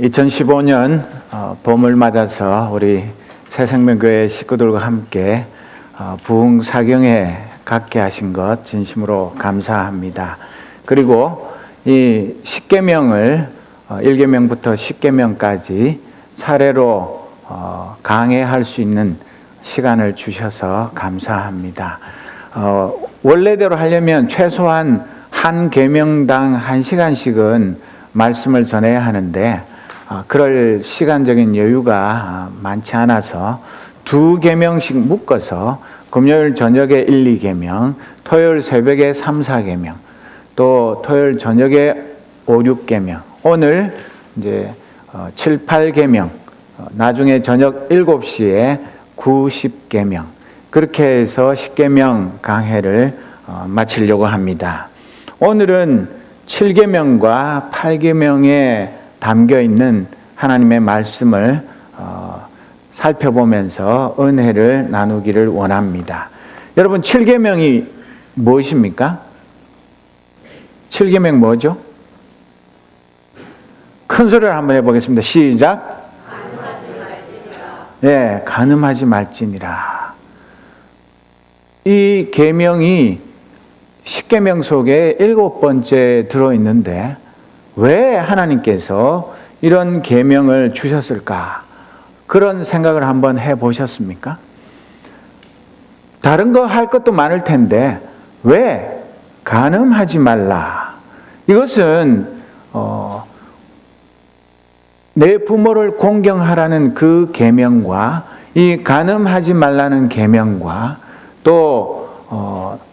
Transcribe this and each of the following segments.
2015년 어, 봄을 맞아서 우리 새생명교회 식구들과 함께 어, 부흥 사경에 갖게 하신 것 진심으로 감사합니다. 그리고 이 십계명을 1계명부터 10계명까지 차례로 어, 강해할 수 있는 시간을 주셔서 감사합니다. 어, 원래대로 하려면 최소한 한 계명당 한 시간씩은 말씀을 전해야 하는데 어, 그럴 시간적인 여유가 많지 않아서 두 계명씩 묶어서 금요일 저녁에 1, 2계명, 토요일 새벽에 3, 4계명, 또 토요일 저녁에 5, 6계명, 오늘 이제 7, 8계명, 나중에 저녁 7시에 9, 10계명, 그렇게 해서 10계명 강해를 어, 마치려고 합니다. 오늘은 7계명과 8계명에 담겨 있는 하나님의 말씀을 어, 살펴보면서 은혜를 나누기를 원합니다. 여러분 7계명이 무엇입니까? 7계명 뭐죠? 큰 소리를 한번 해보겠습니다. 시작. 예, 가늠하지 말지니라. 이 계명이 십계명 속에 일곱 번째 들어 있는데 왜 하나님께서 이런 계명을 주셨을까? 그런 생각을 한번 해 보셨습니까? 다른 거 할 것도 많을 텐데 왜 간음하지 말라? 이것은 어, 내 부모를 공경하라는 그 계명과 이 간음하지 말라는 계명과 또 어,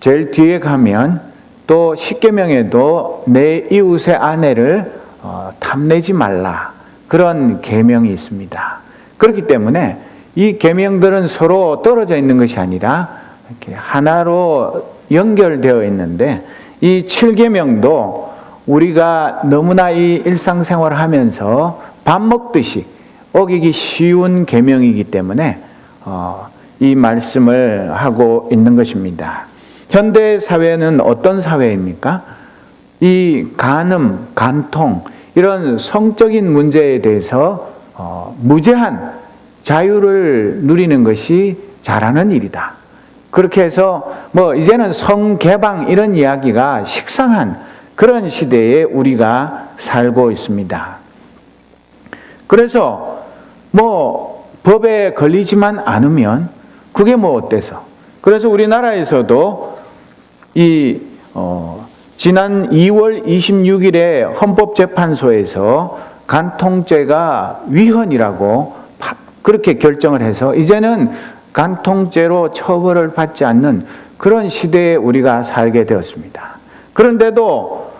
제일 뒤에 가면 또 십계명에도 내 이웃의 아내를 어, 탐내지 말라 그런 계명이 있습니다. 그렇기 때문에 이 계명들은 서로 떨어져 있는 것이 아니라 이렇게 하나로 연결되어 있는데 이 7계명도 우리가 너무나 이 일상생활을 하면서 밥 먹듯이 어기기 쉬운 계명이기 때문에 어, 이 말씀을 하고 있는 것입니다. 현대 사회는 어떤 사회입니까? 이 간음, 간통 이런 성적인 문제에 대해서 어, 무제한 자유를 누리는 것이 잘하는 일이다. 그렇게 해서 뭐 이제는 성개방 이런 이야기가 식상한 그런 시대에 우리가 살고 있습니다. 그래서 뭐 법에 걸리지만 않으면 그게 뭐 어때서? 그래서 우리나라에서도 이 어, 지난 2월 26일에 헌법재판소에서 간통죄가 위헌이라고 그렇게 결정을 해서 이제는 간통죄로 처벌을 받지 않는 그런 시대에 우리가 살게 되었습니다. 그런데도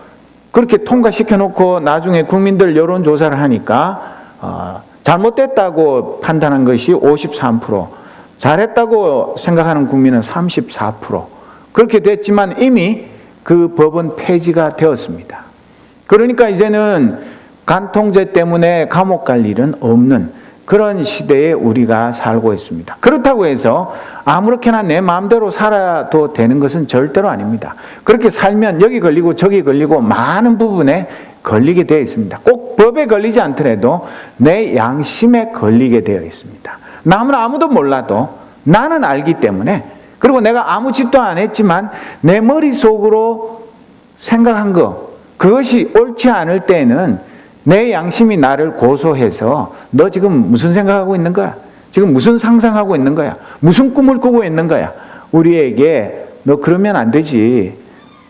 그렇게 통과시켜 놓고 나중에 국민들 여론조사를 하니까 어, 잘못됐다고 판단한 것이 53%, 잘했다고 생각하는 국민은 34%. 그렇게 됐지만 이미 그 법은 폐지가 되었습니다. 그러니까 이제는 간통죄 때문에 감옥 갈 일은 없는 그런 시대에 우리가 살고 있습니다. 그렇다고 해서 아무렇게나 내 마음대로 살아도 되는 것은 절대로 아닙니다. 그렇게 살면 여기 걸리고 저기 걸리고 많은 부분에 걸리게 되어 있습니다. 꼭 법에 걸리지 않더라도 내 양심에 걸리게 되어 있습니다. 남은 아무도 몰라도 나는 알기 때문에 그리고 내가 아무 짓도 안 했지만 내 머릿속으로 생각한 거 그것이 옳지 않을 때는 내 양심이 나를 고소해서 너 지금 무슨 생각하고 있는 거야? 지금 무슨 상상하고 있는 거야? 무슨 꿈을 꾸고 있는 거야? 우리에게 너 그러면 안 되지.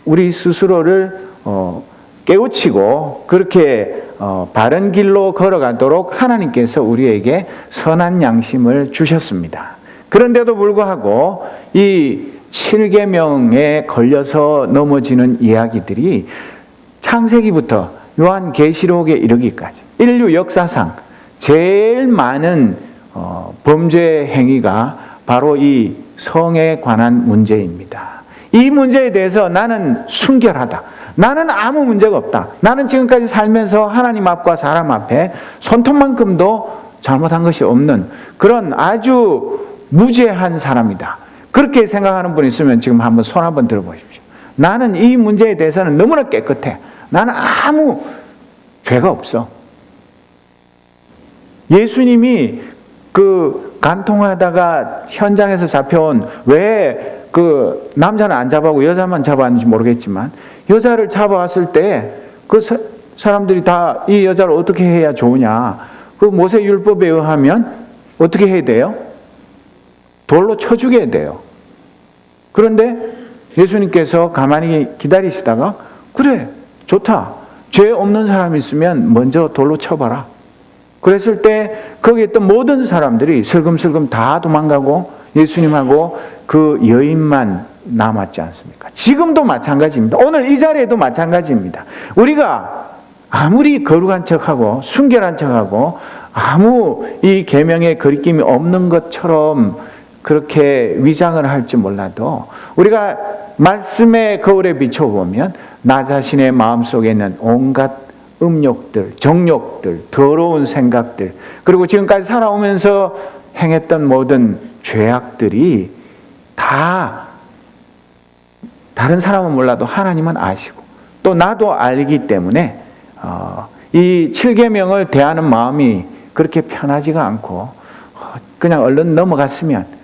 우리 스스로를 어, 깨우치고 그렇게 어, 바른 길로 걸어가도록 하나님께서 우리에게 선한 양심을 주셨습니다. 그런데도 불구하고 이 7계명에 걸려서 넘어지는 이야기들이 창세기부터 요한계시록에 이르기까지 인류 역사상 제일 많은 어, 범죄 행위가 바로 이 성에 관한 문제입니다. 이 문제에 대해서 나는 순결하다. 나는 아무 문제가 없다. 나는 지금까지 살면서 하나님 앞과 사람 앞에 손톱만큼도 잘못한 것이 없는 그런 아주 무죄한 사람이다. 그렇게 생각하는 분 있으면 지금 한번 손 한번 들어보십시오. 나는 이 문제에 대해서는 너무나 깨끗해. 나는 아무 죄가 없어. 예수님이 그 간통하다가 현장에서 잡혀온 왜 그 남자는 안 잡아고 여자만 잡았는지 모르겠지만 여자를 잡아왔을 때 그 사람들이 다 이 여자를 어떻게 해야 좋으냐. 그 모세 율법에 의하면 어떻게 해야 돼요? 돌로 쳐 죽여야 돼요. 그런데 예수님께서 가만히 기다리시다가 그래 좋다. 죄 없는 사람 있으면 먼저 돌로 쳐봐라. 그랬을 때 거기 있던 모든 사람들이 슬금슬금 다 도망가고 예수님하고 그 여인만 남았지 않습니까? 지금도 마찬가지입니다. 오늘 이 자리에도 마찬가지입니다. 우리가 아무리 거룩한 척하고 순결한 척하고 아무 이 계명의 거리낌이 없는 것처럼 그렇게 위장을 할지 몰라도 우리가 말씀의 거울에 비춰보면 나 자신의 마음속에 있는 온갖 음욕들, 정욕들, 더러운 생각들, 그리고 지금까지 살아오면서 행했던 모든 죄악들이 다 다른 사람은 몰라도 하나님은 아시고 또 나도 알기 때문에 어, 이 7계명을 대하는 마음이 그렇게 편하지가 않고 어, 그냥 얼른 넘어갔으면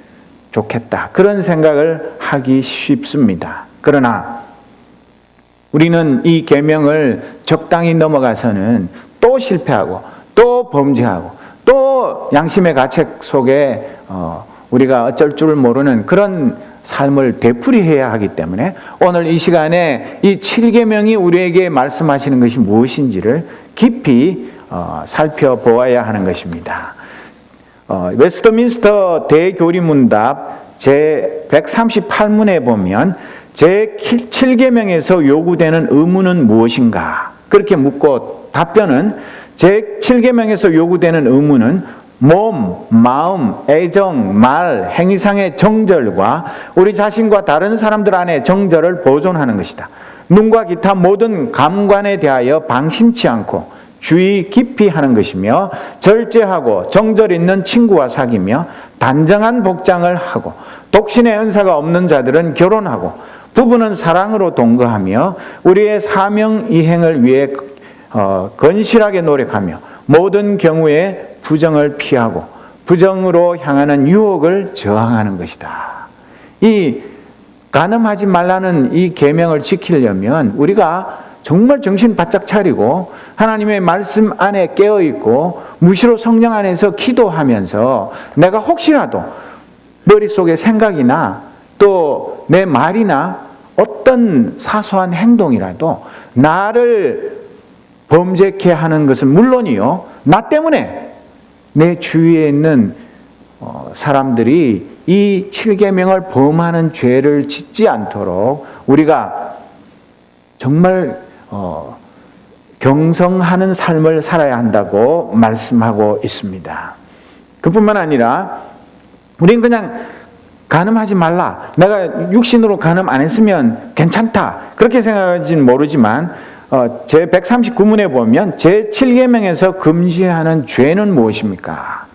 좋겠다. 그런 생각을 하기 쉽습니다. 그러나 우리는 이 계명을 적당히 넘어가서는 또 실패하고 또 범죄하고 또 양심의 가책 속에 어, 우리가 어쩔 줄 모르는 그런 삶을 되풀이해야 하기 때문에 오늘 이 시간에 이 7계명이 우리에게 말씀하시는 것이 무엇인지를 깊이 어, 살펴보아야 하는 것입니다. 어, 웨스트민스터 대교리문답 제 138문에 보면 제 7계명에서 요구되는 의무는 무엇인가? 그렇게 묻고 답변은 제 7계명에서 요구되는 의무는 몸, 마음, 애정, 말, 행위상의 정절과 우리 자신과 다른 사람들 안에 정절을 보존하는 것이다. 눈과 기타 모든 감관에 대하여 방심치 않고 주의 깊이 하는 것이며 절제하고 정절 있는 친구와 사귀며 단정한 복장을 하고 독신의 은사가 없는 자들은 결혼하고 부부는 사랑으로 동거하며 우리의 사명 이행을 위해 어, 건실하게 노력하며 모든 경우에 부정을 피하고 부정으로 향하는 유혹을 저항하는 것이다. 이 간음하지 말라는 이 계명을 지키려면 우리가 정말 정신 바짝 차리고 하나님의 말씀 안에 깨어 있고 무시로 성령 안에서 기도하면서 내가 혹시라도 머릿속에 생각이나 또 내 말이나 어떤 사소한 행동이라도 나를 범죄케 하는 것은 물론이요. 나 때문에 내 주위에 있는 어, 사람들이 이 7계명을 범하는 죄를 짓지 않도록 우리가 정말 어, 경성하는 삶을 살아야 한다고 말씀하고 있습니다. 그뿐만 아니라 우리는 그냥 간음하지 말라. 내가 육신으로 간음 안 했으면 괜찮다. 그렇게 생각하지는 모르지만 어, 제 139문에 보면 제 7계명에서 금지하는 죄는 무엇입니까?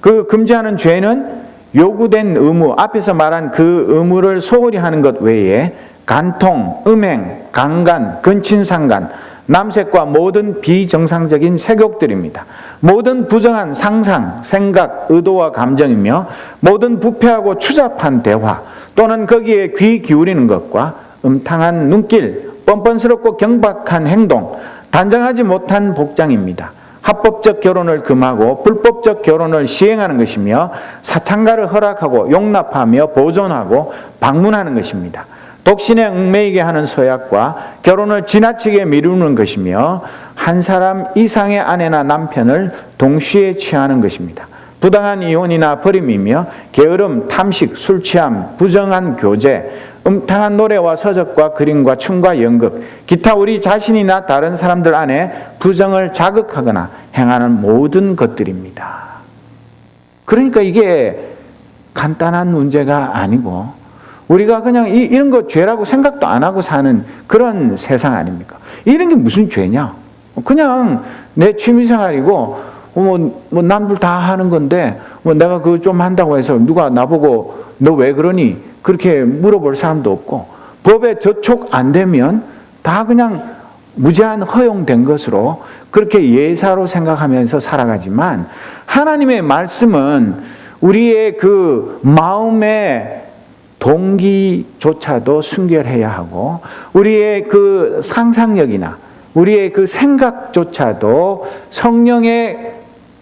그 금지하는 죄는 요구된 의무, 앞에서 말한 그 의무를 소홀히 하는 것 외에 간통, 음행, 강간, 근친상간, 남색과 모든 비정상적인 색욕들입니다. 모든 부정한 상상, 생각, 의도와 감정이며 모든 부패하고 추잡한 대화 또는 거기에 귀 기울이는 것과 음탕한 눈길, 뻔뻔스럽고 경박한 행동, 단정하지 못한 복장입니다. 합법적 결혼을 금하고 불법적 결혼을 시행하는 것이며 사창가를 허락하고 용납하며 보존하고 방문하는 것입니다. 독신에 얽매이게 하는 서약과 결혼을 지나치게 미루는 것이며 한 사람 이상의 아내나 남편을 동시에 취하는 것입니다. 부당한 이혼이나 버림이며 게으름, 탐식, 술 취함, 부정한 교제, 음탕한 노래와 서적과 그림과 춤과 연극, 기타 우리 자신이나 다른 사람들 안에 부정을 자극하거나 행하는 모든 것들입니다. 그러니까 이게 간단한 문제가 아니고 우리가 그냥 이, 이런 거 죄라고 생각도 안 하고 사는 그런 세상 아닙니까? 이런 게 무슨 죄냐? 그냥 내 취미생활이고 뭐, 뭐 남들 다 하는 건데 뭐 내가 그거 좀 한다고 해서 누가 나보고 너 왜 그러니 그렇게 물어볼 사람도 없고 법에 저촉 안 되면 다 그냥 무제한 허용된 것으로 그렇게 예사로 생각하면서 살아가지만 하나님의 말씀은 우리의 그 마음의 동기조차도 순결해야 하고 우리의 그 상상력이나 우리의 그 생각조차도 성령의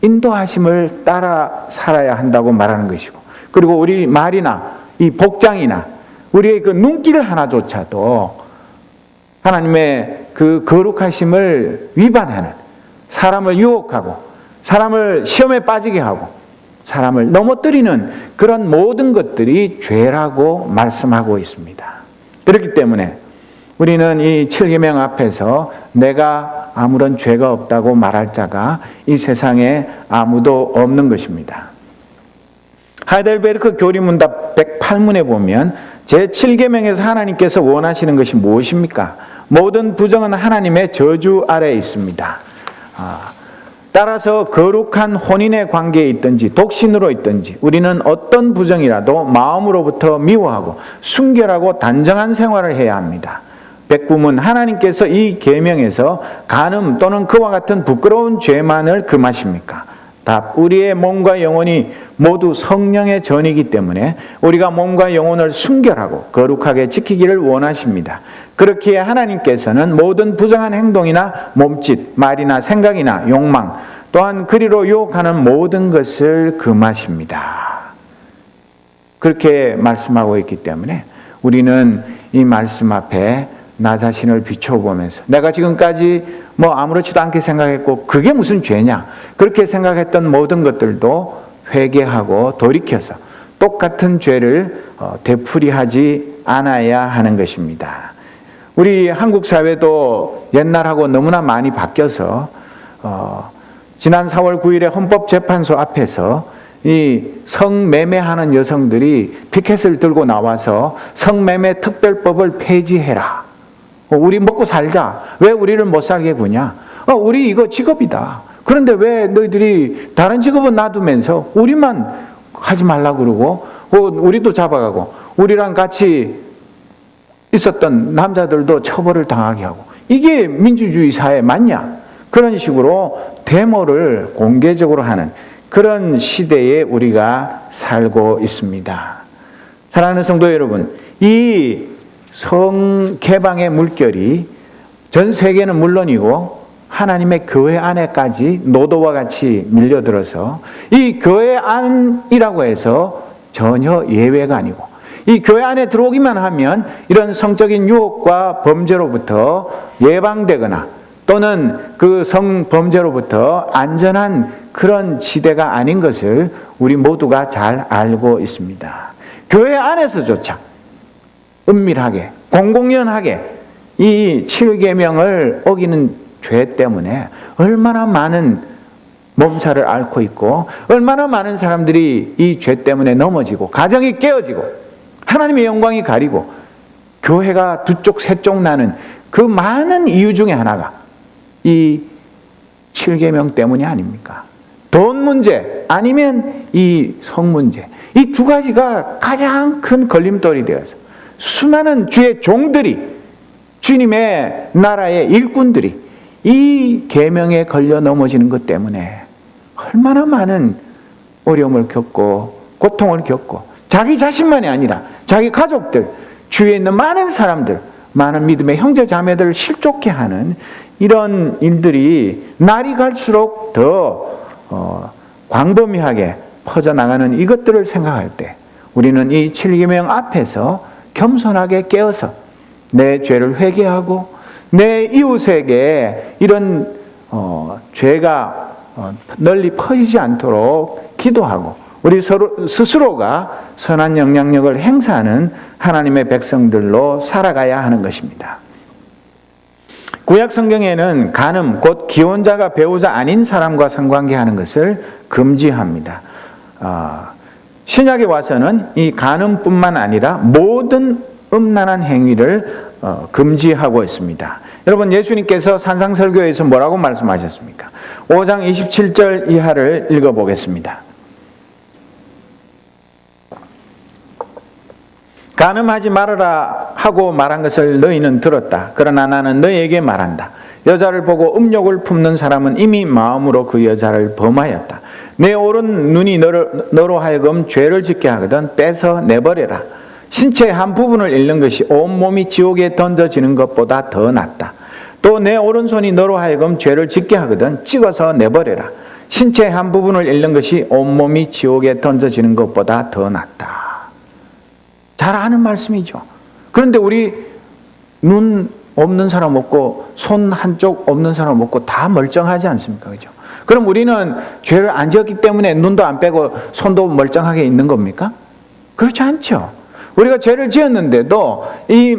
인도하심을 따라 살아야 한다고 말하는 것이고 그리고 우리 말이나 이 복장이나 우리의 그 눈길 하나조차도 하나님의 그 거룩하심을 위반하는 사람을 유혹하고 사람을 시험에 빠지게 하고 사람을 넘어뜨리는 그런 모든 것들이 죄라고 말씀하고 있습니다. 그렇기 때문에 우리는 이 7계명 앞에서 내가 아무런 죄가 없다고 말할 자가 이 세상에 아무도 없는 것입니다. 하이델베르크 교리문답 108문에 보면 제7계명에서 하나님께서 원하시는 것이 무엇입니까? 모든 부정은 하나님의 저주 아래에 있습니다. 아, 따라서 거룩한 혼인의 관계에 있든지 독신으로 있든지 우리는 어떤 부정이라도 마음으로부터 미워하고 순결하고 단정한 생활을 해야 합니다. 백부문 하나님께서 이 계명에서 간음 또는 그와 같은 부끄러운 죄만을 금하십니까? 답 우리의 몸과 영혼이 모두 성령의 전이기 때문에 우리가 몸과 영혼을 순결하고 거룩하게 지키기를 원하십니다. 그렇기에 하나님께서는 모든 부정한 행동이나 몸짓, 말이나 생각이나 욕망 또한 그리로 유혹하는 모든 것을 금하십니다. 그렇게 말씀하고 있기 때문에 우리는 이 말씀 앞에 나 자신을 비춰보면서 내가 지금까지 뭐 아무렇지도 않게 생각했고 그게 무슨 죄냐 그렇게 생각했던 모든 것들도 회개하고 돌이켜서 똑같은 죄를 어, 되풀이하지 않아야 하는 것입니다. 우리 한국 사회도 옛날하고 너무나 많이 바뀌어서 어, 지난 4월 9일에 헌법재판소 앞에서 이 성매매하는 여성들이 피켓을 들고 나와서 성매매 특별법을 폐지해라. 어, 우리 먹고 살자. 왜 우리를 못 살게 구냐? 어, 우리 이거 직업이다. 그런데 왜 너희들이 다른 직업은 놔두면서 우리만 하지 말라 그러고, 어, 우리도 잡아가고, 우리랑 같이 있었던 남자들도 처벌을 당하게 하고, 이게 민주주의 사회 맞냐? 그런 식으로 데모를 공개적으로 하는 그런 시대에 우리가 살고 있습니다. 사랑하는 성도 여러분, 이 성 개방의 물결이 전 세계는 물론이고 하나님의 교회 안에까지 노도와 같이 밀려들어서 이 교회 안이라고 해서 전혀 예외가 아니고 이 교회 안에 들어오기만 하면 이런 성적인 유혹과 범죄로부터 예방되거나 또는 그 성범죄로부터 안전한 그런 지대가 아닌 것을 우리 모두가 잘 알고 있습니다. 교회 안에서조차 은밀하게 공공연하게 이 7계명을 어기는 죄 때문에 얼마나 많은 몸살을 앓고 있고 얼마나 많은 사람들이 이 죄 때문에 넘어지고 가정이 깨어지고 하나님의 영광이 가리고 교회가 두 쪽 세 쪽 나는 그 많은 이유 중에 하나가 이 7계명 때문이 아닙니까? 돈 문제 아니면 이 성 문제 이 두 가지가 가장 큰 걸림돌이 되어서 수많은 주의 종들이 주님의 나라의 일꾼들이 이 계명에 걸려 넘어지는 것 때문에 얼마나 많은 어려움을 겪고 고통을 겪고 자기 자신만이 아니라 자기 가족들 주위에 있는 많은 사람들 많은 믿음의 형제 자매들을 실족해 하는 이런 일들이 날이 갈수록 더 어, 광범위하게 퍼져나가는 이것들을 생각할 때 우리는 이 7계명 앞에서 겸손하게 깨어서 내 죄를 회개하고 내 이웃에게 이런 어, 죄가 어, 널리 퍼지지 않도록 기도하고 우리 서로 스스로가 선한 영향력을 행사하는 하나님의 백성들로 살아가야 하는 것입니다. 구약 성경에는 간음 곧 기혼자가 배우자 아닌 사람과 성관계하는 것을 금지합니다. 아, 신약에 와서는 이 간음뿐만 아니라 모든 음란한 행위를 어, 금지하고 있습니다. 여러분 예수님께서 산상설교에서 뭐라고 말씀하셨습니까? 5장 27절 이하를 읽어보겠습니다. 간음하지 말아라 하고 말한 것을 너희는 들었다. 그러나 나는 너희에게 말한다. 여자를 보고 음욕을 품는 사람은 이미 마음으로 그 여자를 범하였다. 내 오른 눈이 너로, 너로 하여금 죄를 짓게 하거든 떼서 내버려라. 신체의 한 부분을 잃는 것이 온 몸이 지옥에 던져지는 것보다 더 낫다. 또 내 오른손이 너로 하여금 죄를 짓게 하거든 찍어서 내버려라. 신체의 한 부분을 잃는 것이 온몸이 지옥에 던져지는 것보다 더 낫다. 잘 아는 말씀이죠. 그런데 우리 눈 없는 사람 없고 손 한쪽 없는 사람 없고 다 멀쩡하지 않습니까? 그죠? 그럼 우리는 죄를 안 지었기 때문에 눈도 안 빼고 손도 멀쩡하게 있는 겁니까? 그렇지 않죠. 우리가 죄를 지었는데도 이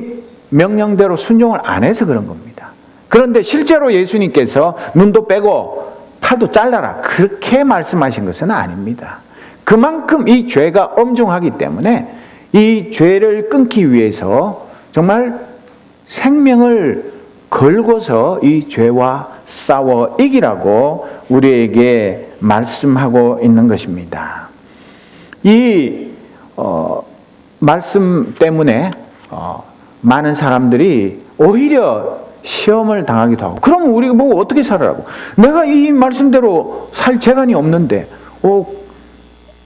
명령대로 순종을 안 해서 그런 겁니다. 그런데 실제로 예수님께서 눈도 빼고 팔도 잘라라. 그렇게 말씀하신 것은 아닙니다. 그만큼 이 죄가 엄중하기 때문에 이 죄를 끊기 위해서 정말 생명을 걸고서 이 죄와 싸워 이기라고 우리에게 말씀하고 있는 것입니다. 이 어, 말씀 때문에 어, 많은 사람들이 오히려 시험을 당하기도 하고 그럼 우리가 뭐 어떻게 살아라고 내가 이 말씀대로 살 재간이 없는데 어,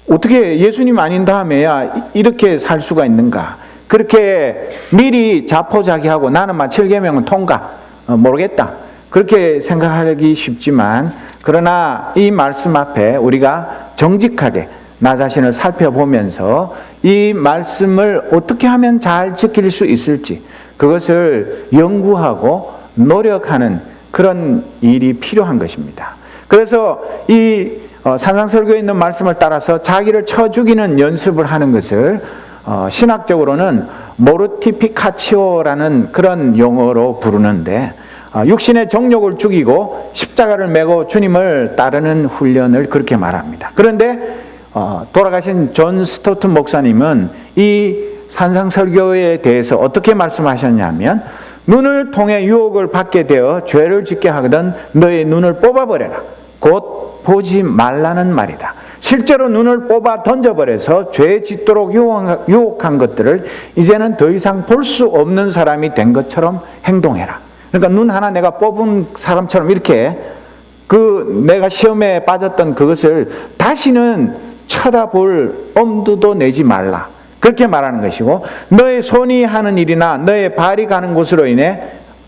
어떻게 예수님 아닌 다음에야 이렇게 살 수가 있는가 그렇게 미리 자포자기하고 나는 막 7계명은 통과 어, 모르겠다 그렇게 생각하기 쉽지만 그러나 이 말씀 앞에 우리가 정직하게 나 자신을 살펴보면서 이 말씀을 어떻게 하면 잘 지킬 수 있을지 그것을 연구하고 노력하는 그런 일이 필요한 것입니다. 그래서 이 어, 산상설교에 있는 말씀을 따라서 자기를 쳐 죽이는 연습을 하는 것을 어, 신학적으로는 모르티피카치오라는 그런 용어로 부르는데 어, 육신의 정욕을 죽이고 십자가를 메고 주님을 따르는 훈련을 그렇게 말합니다. 그런데 돌아가신 존 스토튼 목사님은 이 산상설교에 대해서 어떻게 말씀하셨냐면 눈을 통해 유혹을 받게 되어 죄를 짓게 하거든 너의 눈을 뽑아버려라. 곧 보지 말라는 말이다. 실제로 눈을 뽑아 던져버려서 죄 짓도록 유혹한 것들을 이제는 더 이상 볼 수 없는 사람이 된 것처럼 행동해라. 그러니까 눈 하나 내가 뽑은 사람처럼 이렇게 그 내가 시험에 빠졌던 그것을 다시는 쳐다볼 엄두도 내지 말라. 그렇게 말하는 것이고 너의 손이 하는 일이나 너의 발이 가는 곳으로 인해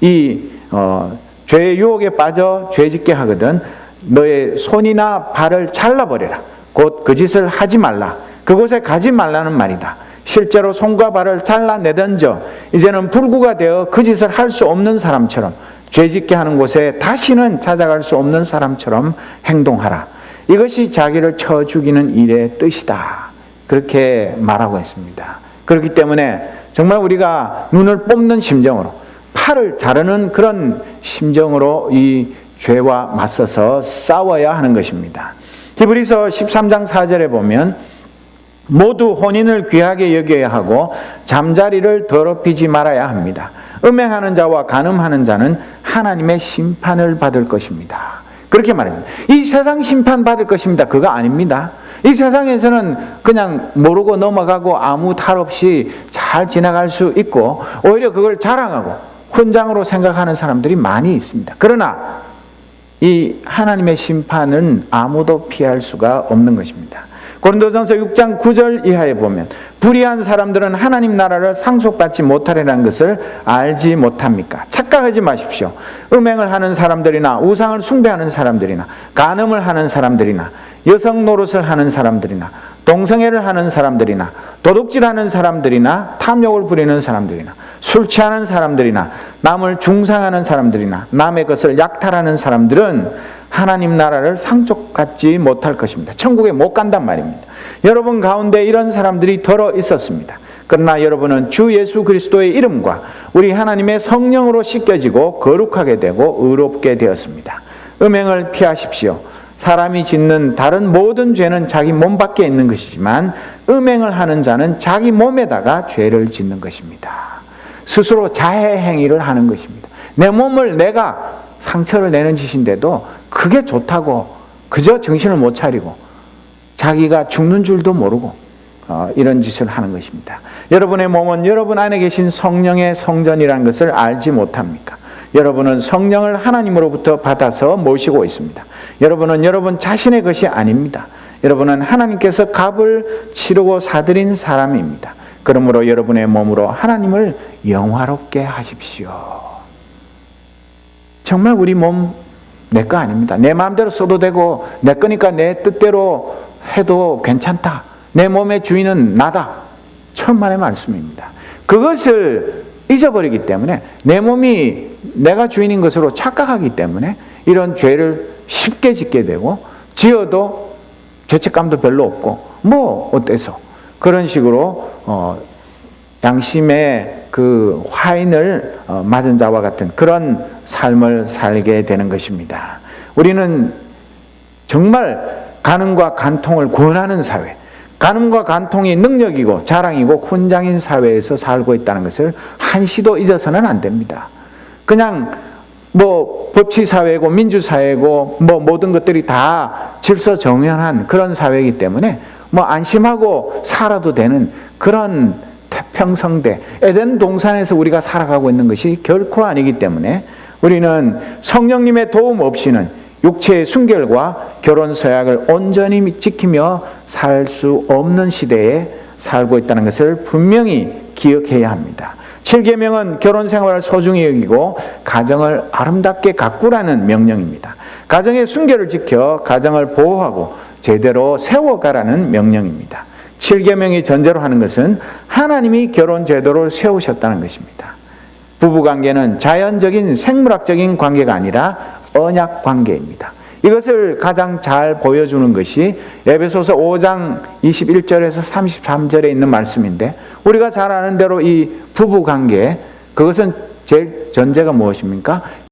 이 어, 죄의 유혹에 빠져 죄짓게 하거든 너의 손이나 발을 잘라버려라. 곧 그 짓을 하지 말라. 그곳에 가지 말라는 말이다. 실제로 손과 발을 잘라내던져 이제는 불구가 되어 그 짓을 할 수 없는 사람처럼 죄짓게 하는 곳에 다시는 찾아갈 수 없는 사람처럼 행동하라. 이것이 자기를 쳐 죽이는 일의 뜻이다. 그렇게 말하고 있습니다. 그렇기 때문에 정말 우리가 눈을 뽑는 심정으로 팔을 자르는 그런 심정으로 이 죄와 맞서서 싸워야 하는 것입니다. 히브리서 13장 4절에 보면 모두 혼인을 귀하게 여겨야 하고 잠자리를 더럽히지 말아야 합니다. 음행하는 자와 간음하는 자는 하나님의 심판을 받을 것입니다. 그렇게 말합니다. 이 세상 심판 받을 것입니다. 그거 아닙니다. 이 세상에서는 그냥 모르고 넘어가고 아무 탈 없이 잘 지나갈 수 있고 오히려 그걸 자랑하고 훈장으로 생각하는 사람들이 많이 있습니다. 그러나 이 하나님의 심판은 아무도 피할 수가 없는 것입니다. 고린도전서 6장 9절 이하에 보면 불의한 사람들은 하나님 나라를 상속받지 못하리라는 것을 알지 못합니까? 착각하지 마십시오. 음행을 하는 사람들이나 우상을 숭배하는 사람들이나 간음을 하는 사람들이나 여성 노릇을 하는 사람들이나 동성애를 하는 사람들이나 도둑질하는 사람들이나 탐욕을 부리는 사람들이나 술 취하는 사람들이나 남을 중상하는 사람들이나 남의 것을 약탈하는 사람들은 하나님 나라를 상속받지 못할 것입니다. 천국에 못 간단 말입니다. 여러분 가운데 이런 사람들이 들어 있었습니다. 그러나 여러분은 주 예수 그리스도의 이름과 우리 하나님의 성령으로 씻겨지고 거룩하게 되고 의롭게 되었습니다. 음행을 피하십시오. 사람이 짓는 다른 모든 죄는 자기 몸 밖에 있는 것이지만 음행을 하는 자는 자기 몸에다가 죄를 짓는 것입니다. 스스로 자해 행위를 하는 것입니다. 내 몸을 내가 상처를 내는 짓인데도 그게 좋다고 그저 정신을 못 차리고 자기가 죽는 줄도 모르고 어, 이런 짓을 하는 것입니다. 여러분의 몸은 여러분 안에 계신 성령의 성전이라는 것을 알지 못합니까? 여러분은 성령을 하나님으로부터 받아서 모시고 있습니다. 여러분은 여러분 자신의 것이 아닙니다. 여러분은 하나님께서 값을 치르고 사들인 사람입니다. 그러므로 여러분의 몸으로 하나님을 영화롭게 하십시오. 정말 우리 몸 내 거 아닙니다. 내 마음대로 써도 되고 내 거니까 내 뜻대로 해도 괜찮다. 내 몸의 주인은 나다. 천만의 말씀입니다. 그것을 잊어버리기 때문에 내 몸이 내가 주인인 것으로 착각하기 때문에 이런 죄를 쉽게 짓게 되고 지어도 죄책감도 별로 없고 뭐 어때서 그런 식으로 어, 양심의 그 화인을 어, 맞은 자와 같은 그런 삶을 살게 되는 것입니다. 우리는 정말 간음과 간통을 권하는 사회, 간음과 간통이 능력이고 자랑이고 훈장인 사회에서 살고 있다는 것을 한시도 잊어서는 안 됩니다. 그냥 뭐 법치 사회고 민주 사회고 뭐 모든 것들이 다 질서 정연한 그런 사회이기 때문에 뭐 안심하고 살아도 되는 그런 태평성대 에덴 동산에서 우리가 살아가고 있는 것이 결코 아니기 때문에 우리는 성령님의 도움 없이는 육체의 순결과 결혼 서약을 온전히 지키며 살 수 없는 시대에 살고 있다는 것을 분명히 기억해야 합니다. 7계명은 결혼 생활을 소중히 여기고 가정을 아름답게 가꾸라는 명령입니다. 가정의 순결을 지켜 가정을 보호하고 제대로 세워가라는 명령입니다. 7계명이 전제로 하는 것은 하나님이 결혼 제도를 세우셨다는 것입니다. 부부 관계는 자연적인 생물학적인 관계가 아니라 언약 관계입니다. 이것을 가장 잘 보여주는 것이 에베소서 5장 21절에서 33절에 있는 말씀인데 우리가 잘 아는 대로 이 부부 관계 그것은 제일 전제가 무엇입니까?